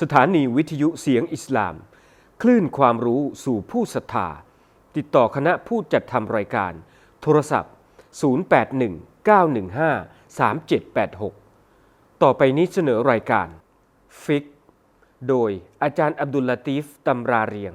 สถานีวิทยุเสียงอิสลาม คลื่นความรู้สู่ผู้ศรัทธา ติดต่อคณะผู้จัดทำรายการ โทรศัพท์ 0819153786 ต่อไปนี้เสนอรายการ ฟิก โดยอาจารย์อับดุลลาตีฟตำราเรียง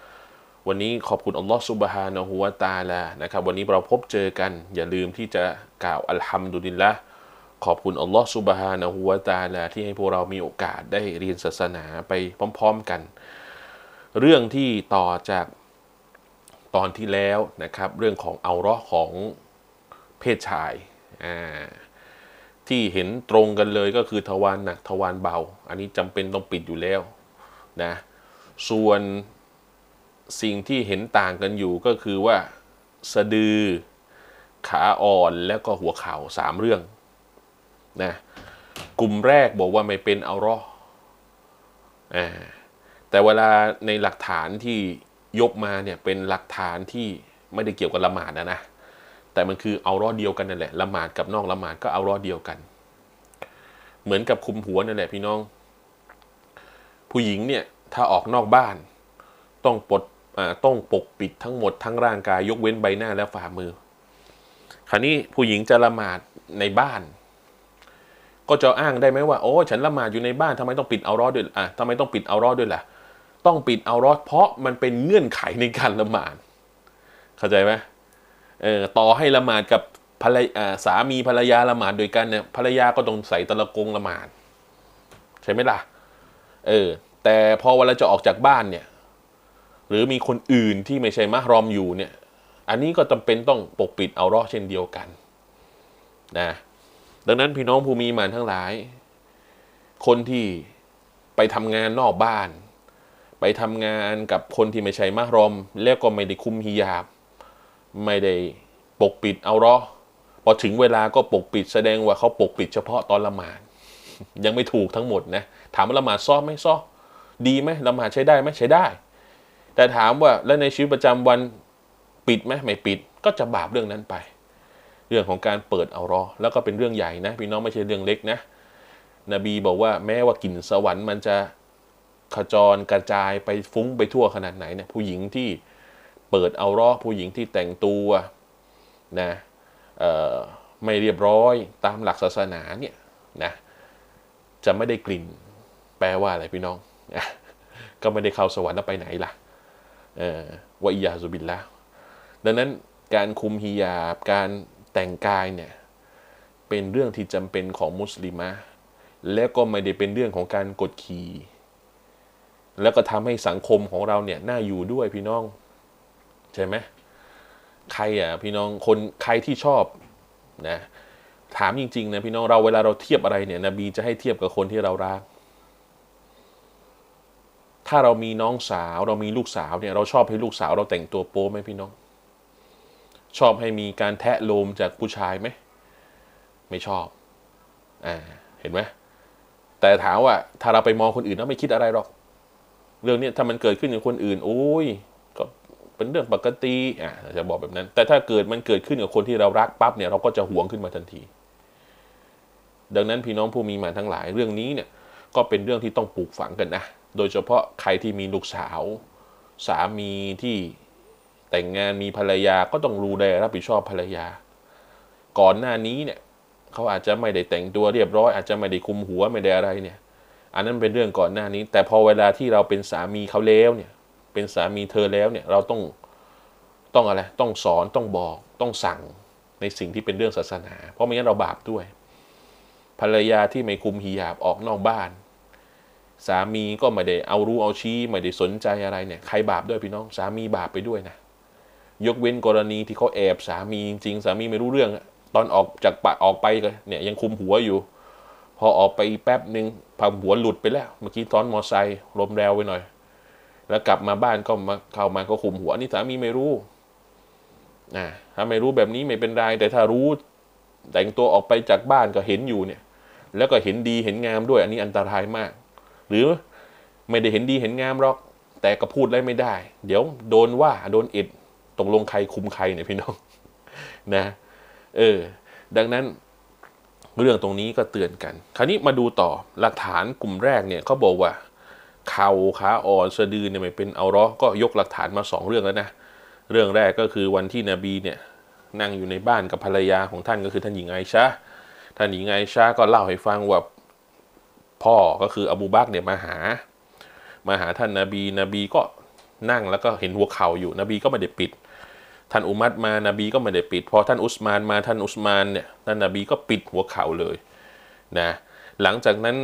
วันนี้ขอบคุณอัลลอฮ์ซุบฮานะฮูวะตาลานะครับ วันนี้เราพบเจอกัน อย่าลืมที่จะกล่าวอัลฮัมดุลิลละขอบคุณอัลลอฮ์ซุบฮานะฮูวะตาลาที่ให้พวกเรามีโอกาสได้เรียนศาสนาไปพร้อม ๆกัน เรื่องที่ต่อจากตอนที่แล้วนะครับ เรื่องของเอาราะห์ของเพศชายอ่าที่เห็นตรงกันเลยก็คือทวารหนักทวารเบา อันนี้จำเป็นต้องปิดอยู่แล้วนะส่วน สิ่งที่เห็นต่างกันอยู่ก็คือว่าสะดือขาอ่อนแล้วก็หัวเข่าสามเรื่องนะกลุ่มแรกบอกว่าไม่เป็นเอารอแต่เวลาในหลักฐานที่ยกมาเนี่ยเป็นหลักฐานที่ไม่ได้เกี่ยวกับละหมาดนะนะ แต่มันคือเอารอเดียวกันนั่นแหละละหมาดกับนอกละหมาดก็เอารอเดียวกัน เหมือนกับคุมหัวนั่นแหละพี่น้อง ผู้หญิงเนี่ยถ้าออกนอกบ้าน ต้องปลด ต้องปกปิดทั้งหมดทั้งร่างกายยกเว้นใบหน้าและฝ่ามือ คราวนี้ผู้หญิงจะละหมาดในบ้าน ก็จะอ้างได้ไหมว่าโอ้ฉันละหมาดอยู่ในบ้านทำไมต้องปิดเอารอดด้วยอะทำไมต้องปิดเอารอดด้วยล่ะ ต้องปิดเอารอดเพราะมันเป็นเงื่อนไขในการละหมาด เข้าใจไหมเออต่อให้ละหมาดกับภรรยาสามีภรรยาละหมาดโดยกันเนี่ยภรรยาก็ต้องใส่ตะละกงละหมาด ใช่ไหมล่ะ เออ แต่พอเวลาจะออกจากบ้านเนี่ย หรือมีคนอื่นที่ไม่ใช่มะรอมอยู่เนี่ย อันนี้ก็จำเป็นต้องปกปิดเอารอเช่นเดียวกันนะดังนั้นพี่น้องผู้มีมันทั้งหลาย คนที่ไปทำงานนอกบ้าน ไปทำงานกับคนที่ไม่ใช่มะรอม แล้วก็ไม่ได้คุมฮิญาบ ไม่ได้ปกปิดเอารอพอถึงเวลาก็ปกปิดแสดงว่าเขาปกปิดเฉพาะตอนละหมาดยังไม่ถูกทั้งหมดนะ ถามว่าละหมาดซ้อไหมซ้อดีไหมละหมาดใช้ได้ไหมใช้ได้ แต่ถามว่าแล้วในชีวิตประจำวันปิดไหมไม่ปิด ก็จะบาปเรื่องนั้นไป เรื่องของการเปิดเอารอ แล้วก็เป็นเรื่องใหญ่นะพี่น้องไม่ใช่เรื่องเล็กนะ นบีบอกว่าแม้ว่ากลิ่นสวรรค์มันจะขจรกระจายไปฟุ้งไปทั่วขนาดไหนเนี่ยผู้หญิงที่เปิดเอารอผู้หญิงที่แต่งตัวนะไม่เรียบร้อยตามหลักศาสนาเนี่ยนะจะไม่ได้กลิ่น แปลว่าอะไรพี่น้อง ก็ไม่ได้เข้าสวรรค์แล้วไปไหนล่ะ วะอียาซุบินแล้วดังนั้นการคุมฮิญาบการแต่งกายเนี่ยเป็นเรื่องที่จำเป็นของมุสลิมะและก็ไม่ได้เป็นเรื่องของการกดขี่แล้วก็ทำให้สังคมของเราเนี่ยน่าอยู่ด้วยพี่น้อง ใช่ไหมใครอะพี่น้องคนใครที่ชอบนะถามจริงๆนะพี่น้องเราเวลาเราเทียบอะไรเนี่ยนบีจะให้เทียบกับคนที่เรารัก ถ้าเรามีน้องสาว เรามีลูกสาวเนี่ยเราชอบให้ลูกสาวเราแต่งตัวโป๊ไหมพี่น้อง ชอบให้มีการแทะโลมจากผู้ชายไหมไม่ชอบอ่าเห็นไหมแต่ถามว่าถ้าเราไปมองคนอื่นเราไม่คิดอะไรหรอก เรื่องนี้ถ้ามันเกิดขึ้นกับคนอื่นโอ้ยก็เป็นเรื่องปกติอ่าจะบอกแบบนั้น แต่ถ้าเกิดมันเกิดขึ้นกับคนที่เรารักปั๊บเนี่ยเราก็จะหวงขึ้นมาทันที ดังนั้นพี่น้องผู้มีมาทั้งหลายเรื่องนี้เนี่ยก็เป็นเรื่องที่ต้องปลูกฝังกันนะ โดยเฉพาะใครที่มีลูกสาว สามีที่แต่งงานมีภรรยาก็ต้องรู้แลรับผิดชอบภรรยา ก่อนหน้านี้เนี่ยเขาอาจจะไม่ได้แต่งตัวเรียบร้อย อาจจะไม่ได้คุมหัวไม่ได้อะไรเนี่ย อันนั้นเป็นเรื่องก่อนหน้านี้ แต่พอเวลาที่เราเป็นสามีเขาแล้วเนี่ย เป็นสามีเธอแล้วเนี่ยเราต้องต้องอะไรต้องสอนต้องบอกต้องสั่งในสิ่งที่เป็นเรื่องศาสนา เพราะไม่งั้นเราบาปด้วย ภรรยาที่ไม่คุมหิญาบออกนอกบ้าน สามีก็ไม่ได้เอารู้เอาชี้ไม่ได้สนใจอะไรเนี่ยใครบาปด้วยพี่น้องสามีบาปไปด้วยนะยกเว้นกรณีที่เขาแอบสามีจริงสามีไม่รู้เรื่อง ตอนออกจากปะออกไปเนี่ยยังคุมหัวอยู่ พอออกไปแป๊บหนึ่งพังหัวหลุดไปแล้ว เมื่อกี้ตอนมอไซค์ลมแรงไปหน่อย แล้วกลับมาบ้านก็มาเข้ามาก็คุมหัวนี่สามีไม่รู้นะถ้าไม่รู้แบบนี้ไม่เป็นไรแต่ถ้ารู้แต่งตัวออกไปจากบ้านก็เห็นอยู่เนี่ย แล้วก็เห็นดีเห็นงามด้วยอันนี้อันตรายมาก หรือไม่ได้เห็นดีเห็นงามหรอก แต่ก็พูดได้ไม่ได้ เดี๋ยวโดนว่าโดนอิดตกลงใครคุมใครเนี่ยพี่น้องนะเออดังนั้นเรื่องตรงนี้ก็เตือนกัน คราวนี้มาดูต่อหลักฐานกลุ่มแรกเนี่ยเขาบอกว่าเข่าขาอ่อนสะดือเนี่ยไม่เป็นเอาราะห์ก็ยกหลักฐานมาสองเรื่องแล้วนะเรื่องแรกก็คือวันที่นบีเนี่ยนั่งอยู่ในบ้านกับภรรยาของท่านก็คือท่านหญิงไอชาท่านหญิงไอชาก็เล่าให้ฟังว่า พ่อก็คืออบูบักเนี่ยมาหา มาหาท่านนาบีนบีก็นั่งแล้วก็เห็นหัวเข่าอยู่ นบีก็ไม่ได้ปิด ท่านอุมัดมา นบีก็ไม่ได้ปิด พอท่านอุสมานมาท่านอุสมานเนี่ยท่านนบีก็ปิดหัวเข่าเลยนะหลังจากนั้น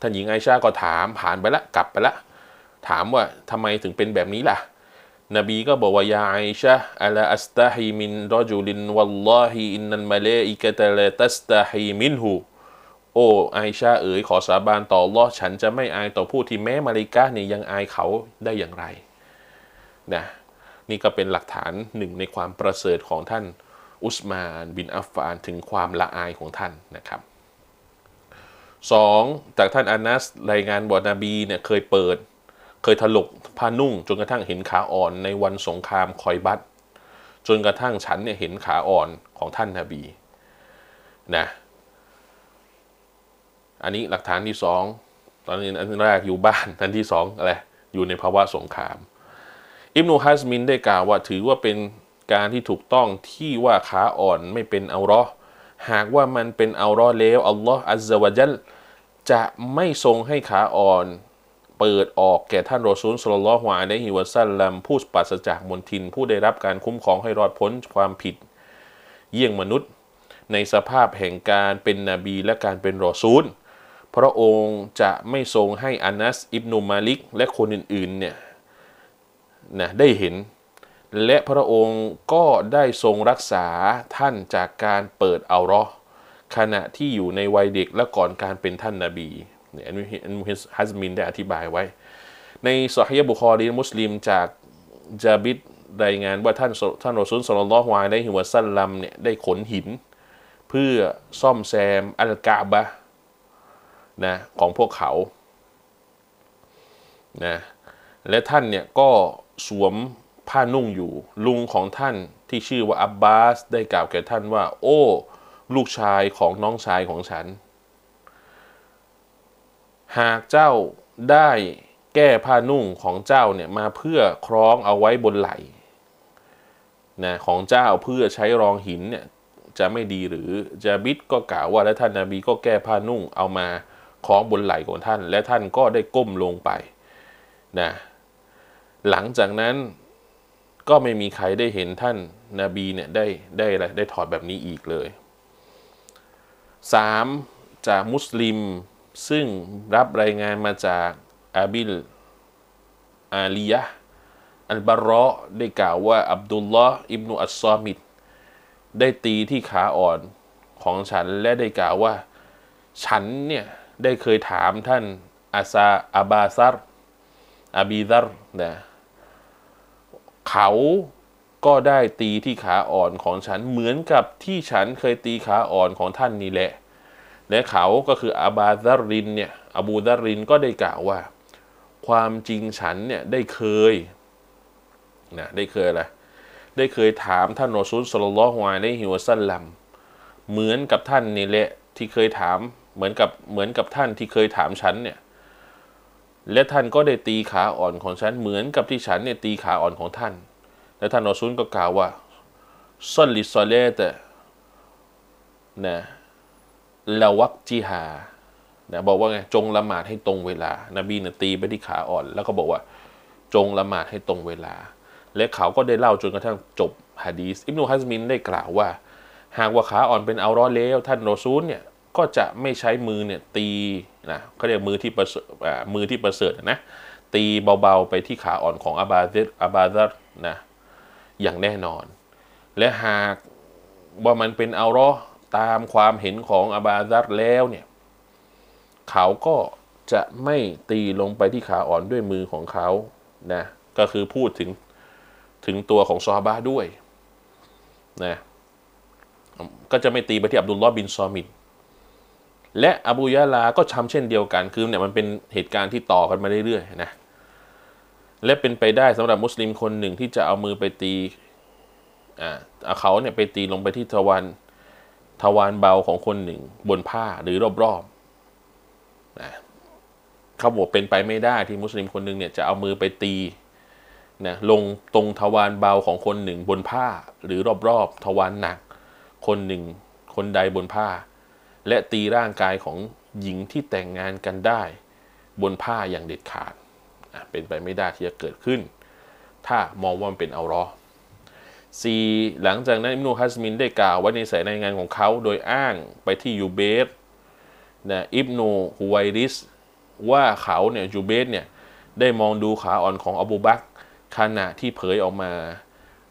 ท่านหญิงไอชาก็ถามผ่านไปละกลับไปละถามว่าทำไมถึงเป็นแบบนี้ล่ะ นบีก็บอกว่ายาไอชะอัลอัสตาฮีมินรอจูลินวัลลอฮีอินนัลมาเลอิกะตะลาตัสตาฮีมินหู โอ้ไอชาเอ๋ยขอสาบานต่อลอฉันจะไม่อายต่อผู้ที่แม้มาลิกาเนี่ยยังอายเขาได้อย่างไรนะนี่ก็เป็นหลักฐานหนึ่งในความประเสริฐของท่านอุสมานบินอัฟฟานถึงความละอายของท่านนะครับสองจากท่านอานัสรายงานบอกนบีเนี่ยเคยเปิด เคยถลกผ้านุ่ง จนกระทั่งเห็นขาอ่อนในวันสงครามคอยบัตจนกระทั่งฉันเนี่ยเห็นขาอ่อนของท่านนาบีนะ อันนี้หลักฐานที่สองตอนนี้อันแรกอยู่บ้านอันที่สองอะไรอยู่ในภาวะสงคราม อิบนุฮัสมินได้กล่าวว่าถือว่าเป็นการที่ถูกต้องที่ว่าขาอ่อนไม่เป็นอัลลอฮ์หากว่ามันเป็นอัลลอฮ์แล้วอัลลอฮ์อัลลอฮฺวะจัลจะไม่ทรงให้ขาอ่อนเปิดออกแก่ท่านรอซูลสุลลัลอฮุอะลัยฮิวซัลลัมผู้ปราศจากมนทิน ผู้ได้รับการคุ้มครองให้รอดพ้นความผิด เยี่ยงมนุษย์ ในสภาพแห่งการเป็นนบีและการเป็นรอซูล พระองค์จะไม่ทรงให้อานัสอิบนุมาลิก และคนอื่นๆเนี่ยนะได้เห็น และพระองค์ก็ได้ทรงรักษาท่านจากการเปิดเอาราะห์ขณะที่อยู่ในวัยเด็กและก่อนการเป็นท่านนาบีเนี่ยอันนี้อันนี้ฮัซมินได้อธิบายไว้ ในสฮีฮ์บุคอรีมุสลิมจากจาบิดรายงานว่าท่านท่านรอซูลสุลลัลลอฮุอะลัยฮิวซัลลัมเนี่ยได้ขนหิน เพื่อซ่อมแซมอัลกะบะ นะของพวกเขานะและท่านเนี่ยก็สวมผ้านุ่งอยู่ ลุงของท่านที่ชื่อว่าอับบาสได้กล่าวแก่ท่านว่า โอ้ ลูกชายของน้องชายของฉัน หากเจ้าได้แก้ผ้านุ่งของเจ้าเนี่ยมาเพื่อคล้องเอาไว้บนไหล่นะของเจ้าเพื่อใช้รองหินเนี่ยจะไม่ดีหรือจาบิดก็กล่าวว่าและท่านนาบีก็แก้ผ้านุ่งเอามา คล้องบนไหล่ของท่าน และท่านก็ได้ก้มลงไปนะหลังจากนั้นก็ไม่มีใครได้เห็นท่านนาบีเนี่ยได้ได้อะไรได้ถอดแบบนี้อีกเลย 3. จากมุสลิมซึ่งรับรายงานมาจากอาบิลอาลียะห์อัลบารเราะได้กล่าวว่า อับดุลลอฮ์อิบนุอัสซอมิดได้ตีที่ขาอ่อนของฉันและได้กล่าวว่า ฉันเนี่ย ได้เคยถามท่านอาซาอาบาซัรอาบีซัรนะเขาก็ได้ตีที่ขาอ่อนของฉันเหมือนกับที่ฉันเคยตีขาอ่อนของท่านนี่แหละ และเขาก็คืออาบาซารินเนี่ยอบูดารินก็ได้กล่าวว่า ความจริงฉันเนี่ยได้เคยนะได้เคยอะไรได้เคยถามท่านรอซูลสุลลลฮุอะลัยฮิวซัลลัมเหมือนกับท่านนี่แหละที่เคยถาม เหมือนกับเหมือนกับท่านที่เคยถามฉันเนี่ย และท่านก็ได้ตีขาอ่อนของฉันเหมือนกับที่ฉันเนี่ยตีขาอ่อนของท่าน และท่านอซูลก็กล่าวว่าซอลลิซอเลตนะละวักจิฮานะบอกว่าไงจงละหมาดให้ตรงเวลา นบีเนี่ยตีไปที่ขาอ่อน แล้วก็บอกว่า จงละหมาดให้ตรงเวลา และเขาก็ได้เล่าจนกระทั่งจบฮะดีสอิบนุฮัซมินได้กล่าวว่า หากว่าขาอ่อนเป็นเอาร้อแล้วท่านรอซูลเนี่ย ก็จะไม่ใช้มือเนี่ยตีนะเขาเรียกมือที่ประเสริฐมือที่ประเสริฐนะตีเบาๆไปที่ขาอ่อนของอาบาซิรอาบาซัรนะอย่างแน่นอน และหากว่ามันเป็นเอาร้อตามความเห็นของอาบาซัรแล้วเนี่ยเขาก็จะไม่ตีลงไปที่ขาอ่อนด้วยมือของเขานะก็คือพูดถึงถึงตัวของซอฮาบะด้วยนะก็จะไม่ตีไปที่อับดุลลอฮ์บินซอมิด และอบูยะลาก็ทำเช่นเดียวกัน คือเนี่ยมันเป็นเหตุการณ์ที่ต่อกันมาเรื่อยๆนะ และเป็นไปได้สำหรับมุสลิมคนหนึ่งที่จะเอามือไปตีอ่าเอาเขาเนี่ยไปตีลงไปที่ทวารทวารเบาของคนหนึ่ง บนผ้าหรือรอบๆนะเขาบอกเป็นไปไม่ได้ที่มุสลิมคนหนึ่งเนี่ยจะเอามือไปตีนะลงตรงทวารเบาของคนหนึ่งบนผ้า หรือรอบๆทวารหนัก คนหนึ่งคนใดบนผ้า และตีร่างกายของหญิงที่แต่งงานกันได้ บนผ้าอย่างเด็ดขาด เป็นไปไม่ได้ที่จะเกิดขึ้น ถ้ามองว่ามันเป็นเอารอซีหลังจากนั้นอิมนุฮัสมินได้กล่าวไว้ในสายรายงานของเขาโดยอ้างไปที่ยูเบสนะอิบนูฮุไวริสว่าเขาเนี่ยยูเบสเนี่ยได้มองดูขาอ่อนของอบูบักขณะที่เผยออกมา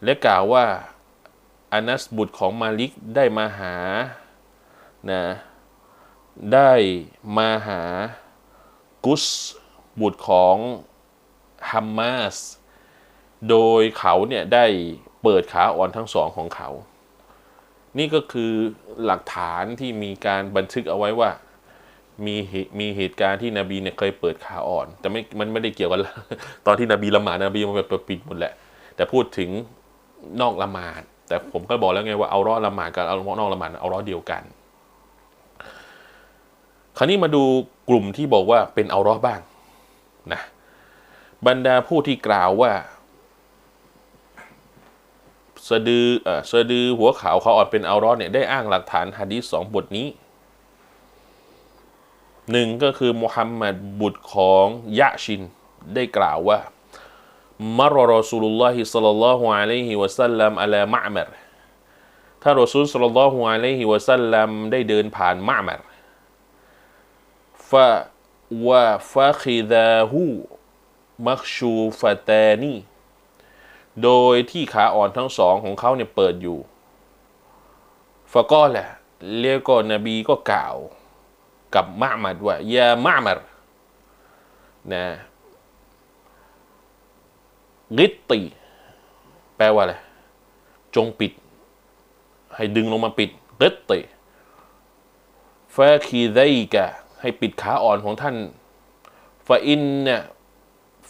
และกล่าวว่าอานัสบุตรของมาลิกได้มาหา นะได้มาหากุสบุตรของฮัมมาสโดยเขาเนี่ยได้เปิดขาอ่อนทั้งสองของเขา นี่ก็คือหลักฐานที่มีการบันทึกเอาไว้ว่า มีเหตุมีเหตุการณ์ที่นบีเนี่ยเคยเปิดขาอ่อน แต่ไม่มันไม่ได้เกี่ยวกันตอนที่นบีละหมาดนบีมันเปิดปิดหมดแหละ แต่พูดถึงนอกละหมาด แต่ผมก็บอกแล้วไงว่าเอารอดละหมาดกับเอานอกละหมาดเอารอดเดียวกัน คราวนี้มาดูกลุ่มที่บอกว่าเป็นเอารอบ้างนะบรรดาผู้ที่กล่าวว่าสะดือเออสะดือหัวขาวเขาอ่อนเป็นเอารอดเนี่ยได้อ้างหลักฐานฮะดีสองบทนี้หนึ่งก็คือมุฮัมมัดบุตรของยะชินได้กล่าวว่ามารรอสูลุลลอฮิสัลลัลลอฮุอะลัยฮิวะสัลลัมอะลามะมรถ้ารอซูลสัลลัลลอฮุอะลัยฮิวะสัลลัมได้เดินผ่านมะมร ฟะวะฟะคิดาฮูมักชูฟะตนีโดยที่ขาอ่อนทั้งสองของเขาเนี่ยเปิดอยู่ฟะก็แหละเรียกก็นบีก็กล่าว กับมะมัดว่ายามะมัรนะกิตติ แปลว่าอะไร จงปิด ให้ดึงลงมาปิดกิตติฟาคีไดกะ ให้ปิดขาอ่อนของท่านฟาอินเนี่ย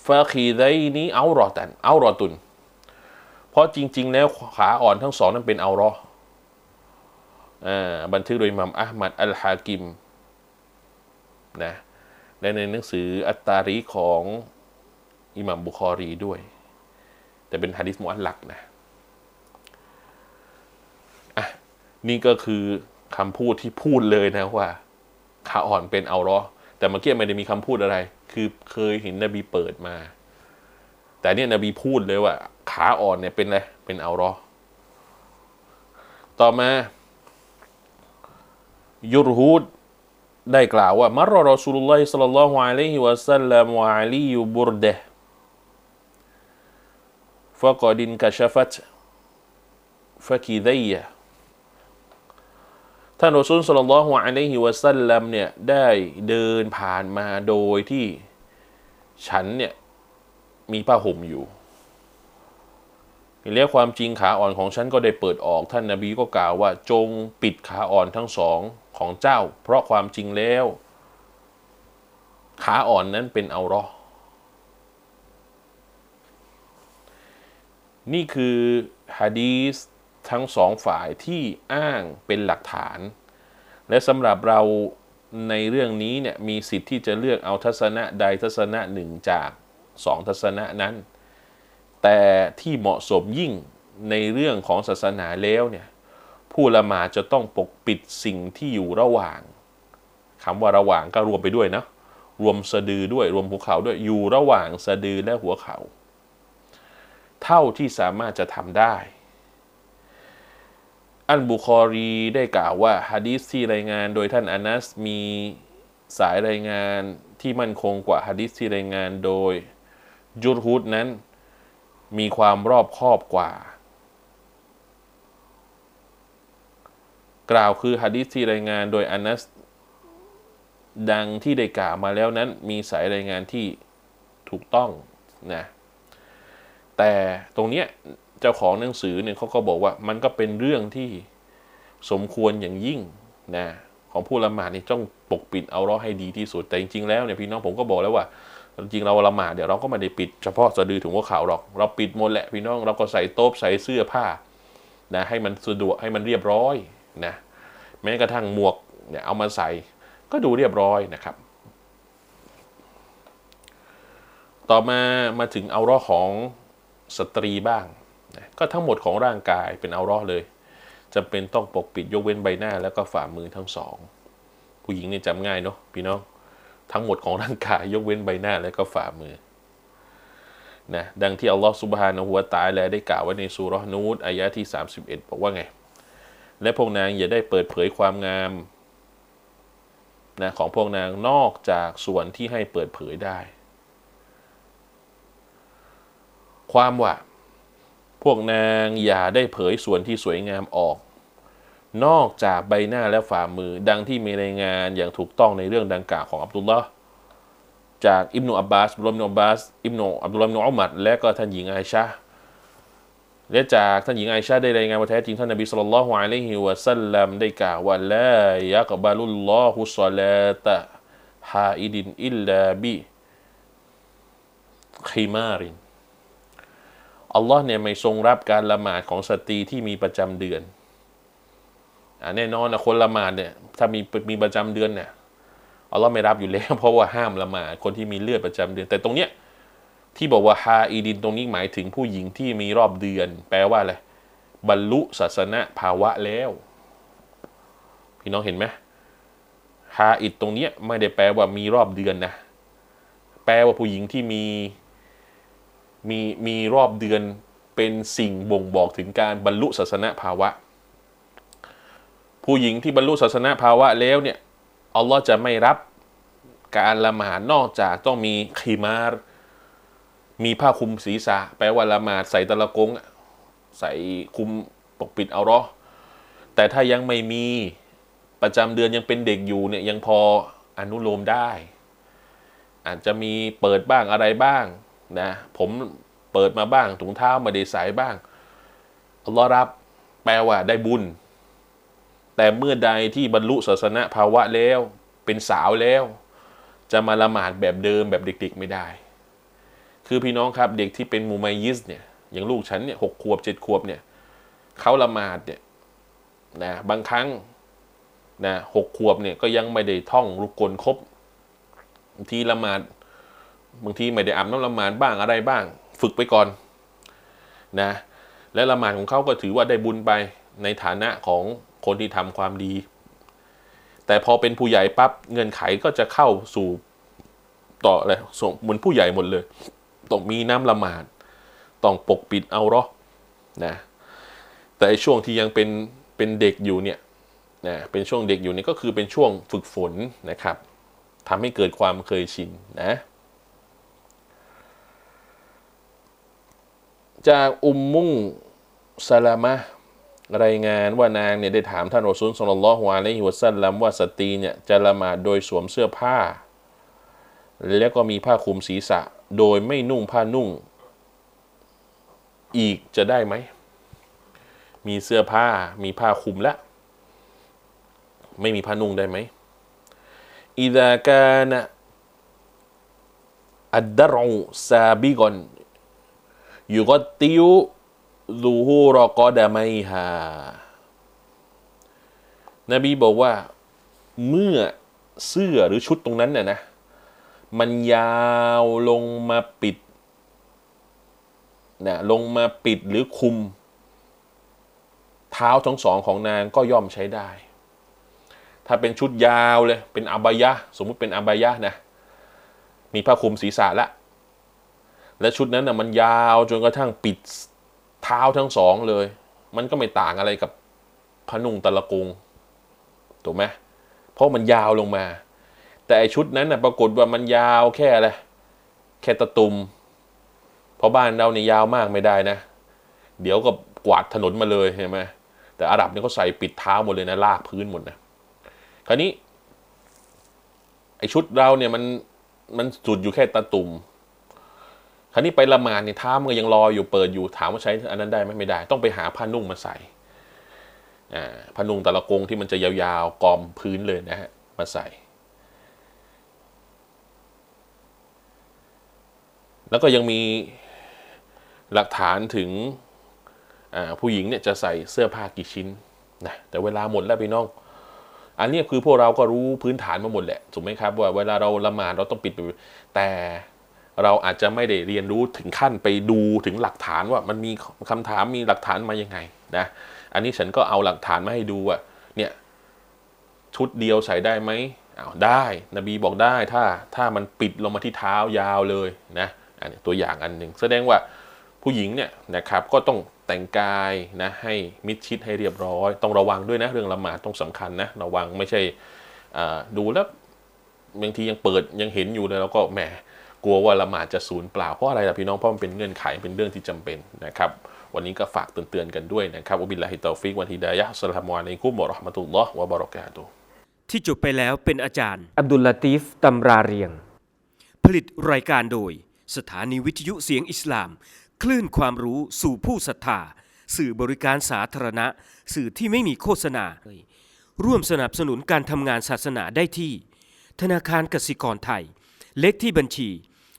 ฟาคีไดนี้เอารอตันเอารอตุน เพราะจริง ๆ แล้วขาอ่อนทั้งสองนั้นเป็นเอารอบันทึกโดยอิมัมอัลมัดอัลฮากิมนะและในหนังสืออัตตารีของอิหมัมบุคอรีด้วย แต่เป็นฮะดิษมุอัลลักนะอะนี่ก็คือคำพูดที่พูดเลยนะว่า ขาอ่อนเป็นเอารอแต่เมื่อกี้ไม่ได้มีคำพูดอะไร คือเคยเห็นนบีเปิดมา แต่เนี่ยนบีพูดเลยว่า ขาอ่อนเนี่ยเป็นอะไรเป็นเอารอต่อมา ยุรฮูดได้กล่าวว่ามารรอสูลุลลอฮิสัลลัลลอฮุอะลัยฮิวะสัลลัมวะอาลียูบุรเดะฟะกอดินกะชฟัตฟะกีดัยะ ท่านรอซูลสัลลัลฮุอะลัยฮิวะสัลลัมเนี่ยได้เดินผ่านมาโดยที่ฉันเนี่ยมีผ้าห่มอยู่เรียกความจริงขาอ่อนของฉันก็ได้เปิดออกท่านนาบีก็กล่าวว่าจงปิดขาอ่อนทั้งสองของเจ้า เพราะความจริงแล้ว ขาอ่อนนั้นเป็นเอารอนี่คือฮะดีส ทั้งสองฝ่ายที่อ้างเป็นหลักฐาน และสำหรับเราในเรื่องนี้เนี่ยมีสิทธิ์ที่จะเลือกเอาทัศนะใดทัศนะหนึ่งจากสองทัศนะนั้น แต่ที่เหมาะสมยิ่งในเรื่องของศาสนาแล้วเนี่ยผู้ละหมาดจะต้องปกปิดสิ่งที่อยู่ระหว่างคำว่าระหว่างก็รวมไปด้วยนะรวมสะดือด้วยรวมหัวเข่าด้วยอยู่ระหว่างสะดือและหัวเขา่าเท่าที่สามารถจะทำได้ อันบุคอรีได้กล่าวว่าฮะดีษที่รายงานโดยท่านอานัสมีสายรายงานที่มั่นคงกว่าฮะดีษที่รายงานโดยจุรฮุดนั้น มีความรอบคอบกว่า กล่าวคือฮะดีษที่รายงานโดยอานัสดังที่ได้กล่าวมาแล้วนั้น มีสายรายงานที่ถูกต้องนะแต่ตรงเนี้ย เจ้าของหนังสือเนี่ยเขาก็บอกว่ามันก็เป็นเรื่องที่สมควรอย่างยิ่งนะของผู้ละหมาดนี่ต้องปกปิดเอาเราะห์ให้ดีที่สุดแต่จริงๆแล้วเนี่ยพี่น้องผมก็บอกแล้วว่า จริงๆเราละหมาดเดี๋ยวเราก็ไม่ได้ปิดเฉพาะสะดือถึงหัวเข่าหรอก เราปิดหมดแหละพี่น้องเราก็ใส่โต๊ะใส่เสื้อผ้านะให้มันสะดวกให้มันเรียบร้อยนะแม้กระทั่งหมวกเนี่ยเอามาใส่ก็ดูเรียบร้อยนะครับ ต่อมามาถึงเอาเราะห์ของสตรีบ้าง ก็ทั้งหมดของร่างกายเป็นเอาเราะห์เลยจำเป็นต้องปกปิดยกเว้นใบหน้าแล้วก็ฝ่ามือทั้งสอง ผู้หญิงเนี่ยจำง่ายเนาะพี่น้องทั้งหมดของร่างกายยกเว้นใบหน้าและก็ฝ่ามือนะดังที่อัลลอฮฺสุบฮานะฮุวตาตาลาได้กล่าวไว้ในสุรนูดอายะที่ 31 บอกว่าไง และพวกนางอย่าได้เปิดเผยความงามนะของพวกนางนอกจากส่วนที่ให้เปิดเผยได้ ความว่า พวกนางอย่าได้เผยส่วนที่สวยงามออก นอกจากใบหน้าและฝ่ามือ ดังที่มีรายงานอย่างถูกต้องในเรื่องดังกล่าวของอับดุลลาห์จากอิบนุอับบาสอับดุลลาห์อิบนุอับบาสอิบนุอับดุลลาห์อิบนุอุมัรและก็ท่านหญิงไอชาและจากท่านหญิงไอชาได้รายงานว่าแท้จริงท่านนบีสุลต่านละฮ์อะลัยฮิวะสัลลัมได้กล่าวว่าลายักบาลุลลอฮุศอลาตะฮาอิดินอิลลาบิ khi มาริน อัลลอฮ์เนี่ยไม่ทรงรับการละหมาดของสตรีที่มีประจำเดือนอ่าแน่นอนนะคนละหมาดเนี่ยถ้ามีมีประจำเดือนเนี่ยอัลลอฮ์ไม่รับอยู่แล้ว เพราะว่าห้ามละหมาดคนที่มีเลือดประจำเดือน แต่ตรงเนี้ยที่บอกว่าฮาอีดินตรงนี้หมายถึงผู้หญิงที่มีรอบเดือน แปลว่าอะไรบรรลุศาสนภาวะแล้ว พี่น้องเห็นไหมฮาอิดตรงเนี้ยไม่ได้แปลว่ามีรอบเดือนนะ แปลว่าผู้หญิงที่มี มีมีรอบเดือนเป็นสิ่งบ่งบอกถึงการบรรลุศาสนภาวะ ผู้หญิงที่บรรลุศาสนภาวะแล้วเนี่ยอัลลอฮ์จะไม่รับการละหมาดนอกจากต้องมีขีมารมีผ้าคลุมศีรษะ แปลว่าละหมาดใส่ตะละกงใส่คลุมปกปิดเอาราะห์แต่ถ้ายังไม่มีประจำเดือนยังเป็นเด็กอยู่เนี่ยยังพออนุโลมได้ อาจจะมีเปิดบ้างอะไรบ้าง นะผมเปิดมาบ้างถุงเท้ามาได้ใส่บ้างอัลลอฮ์รับแปลว่าได้บุญ แต่เมื่อใดที่บรรลุศาสนาภาวะแล้ว เป็นสาวแล้ว จะมาละหมาดแบบเดิมแบบเด็กๆไม่ได้ คือพี่น้องครับเด็กที่เป็นมูมัยยิสเนี่ยอย่างลูกฉันเนี่ยหกขวบเจ็ดขวบเนี่ยเขาละหมาดเนี่ยนะบางครั้งนะหกขวบเนี่ยก็ยังไม่ได้ท่องรุกกลครบทีละหมาด บางทีไม่ได้อาบน้ำละหมาดบ้างอะไรบ้าง ฝึกไปก่อนนะ และละหมาดของเขาก็ถือว่าได้บุญไปในฐานะของคนที่ทำความดี แต่พอเป็นผู้ใหญ่ปั๊บเงินไขก็จะเข้าสู่ต่ออะไรส่งเหมือนผู้ใหญ่หมดเลยต้องมีน้ำละหมาดต้องปกปิดเอาเหรอนะแต่ช่วงที่ยังเป็นเป็นเด็กอยู่เนี่ยนะเป็นช่วงเด็กอยู่เนี่ยก็คือเป็นช่วงฝึกฝนนะครับทำให้เกิดความเคยชินนะ จากอุมมุงซาลามะรายงานว่านางเนี่ยได้ถามท่านรอซูลสุลลัลลอฮุอะลัยฮิวะซัลลัมว่าสตรีเนี่ยจะละหมาดโดยสวมเสื้อผ้า แล้วก็มีผ้าคลุมศีรษะ โดยไม่นุ่งผ้านุ่ง อีกจะได้ไหม มีเสื้อผ้ามีผ้าคลุมแล้วไม่มีผ้านุ่งได้ไหมอิดากานะอัดดรอซาบิกอน ยุกติยุลูฮูรอกอดาไมฮานบีบอกว่า เมื่อเสื้อหรือชุดตรงนั้นเนี่ยนะ มันยาวลงมาปิดนะลงมาปิดหรือคุม เท้าทั้งสองของนางก็ย่อมใช้ได้ ถ้าเป็นชุดยาวเลย เป็นอบายะ สมมุติเป็นอบายะนะ มีผ้าคลุมศีรษะละ และชุดนั้นนะมันยาวจนกระทั่งปิดเท้าทั้งสองเลย มันก็ไม่ต่างอะไรกับพนุ่งตะละกุงถูกไหมเพราะมันยาวลงมา แต่ชุดนั้นนะปรากฏว่ามันยาวแค่อะไรแค่ตะตุมเพราะบ้านเราเนี่ยยาวมากไม่ได้นะ เดี๋ยวก็กวาดถนนมาเลยเห็นไหมแต่อาหรับเนี่ยเขาใส่ปิดเท้าหมดเลยนะลากพื้นหมดนะคราวนี้ไอชุดเราเนี่ยมันมันสุดอยู่แค่ตะตุ่ม คราวนี้ไปละหมาดเนี่ยเท้ามันยังลอยอยู่เปิดอยู่ถามว่าใช้อันนั้นได้ไหมไม่ได้ ต้องไปหาผ้านุ่งมาใส่ผ้านุ่งแต่ละกงที่มันจะยาวๆกอมพื้นเลยนะฮะมาใส่ แล้วก็ยังมีหลักฐานถึงผู้หญิงเนี่ยจะใส่เสื้อผ้ากี่ชิ้นนะแต่เวลาหมดแล้วพี่น้อง อันนี้คือพวกเราก็รู้พื้นฐานมาหมดแหละถูกไหมครับว่าเวลาเราละหมาดเราต้องปิดแต่ เราอาจจะไม่ได้เรียนรู้ถึงขั้นไปดูถึงหลักฐานว่ามันมีคำถามมีหลักฐานมายังไงนะอันนี้ฉันก็เอาหลักฐานมาให้ดูว่าเนี่ยชุดเดียวใส่ได้ไหมอ้าวได้ นบีบอกได้ถ้าถ้ามันปิดลงมาที่เท้ายาวเลยนะอันนี้ตัวอย่างอันหนึ่งแสดงว่าผู้หญิงเนี่ยนะครับก็ต้องแต่งกายนะให้มิดชิดให้เรียบร้อย ต้องระวังด้วยนะเรื่องละหมาดต้องสำคัญนะระวังไม่ใช่ดูแล้วบางทียังเปิดยังเห็นอยู่เลยแล้วก็แหม กลัวว่าละหมาดจะสูญเปล่าเพราะอะไรล่ะพี่น้องเพราะมันเป็นเงื่อนไขเป็นเรื่องที่จำเป็นนะครับวันนี้ก็ฝากเตือนๆกันด้วยนะครับอับิลลาฮิตตอฟิกวันฮิดายะฮ์อัสสลามุอะลัยกุมวะเราะห์มะตุลลอฮ์วะบะเราะกาตุฮ์ที่จบไปแล้วเป็นอาจารย์ อับดุลลาตีฟตำราเรียง ผลิตรายการโดย สถานีวิทยุเสียงอิสลาม คลื่นความรู้สู่ผู้ศรัทธา สื่อบริการสาธารณะ สื่อที่ไม่มีโฆษณา ร่วมสนับสนุนการทำงานศาสนาได้ที่ ธนาคารกสิกรไทย เลขที่บัญชี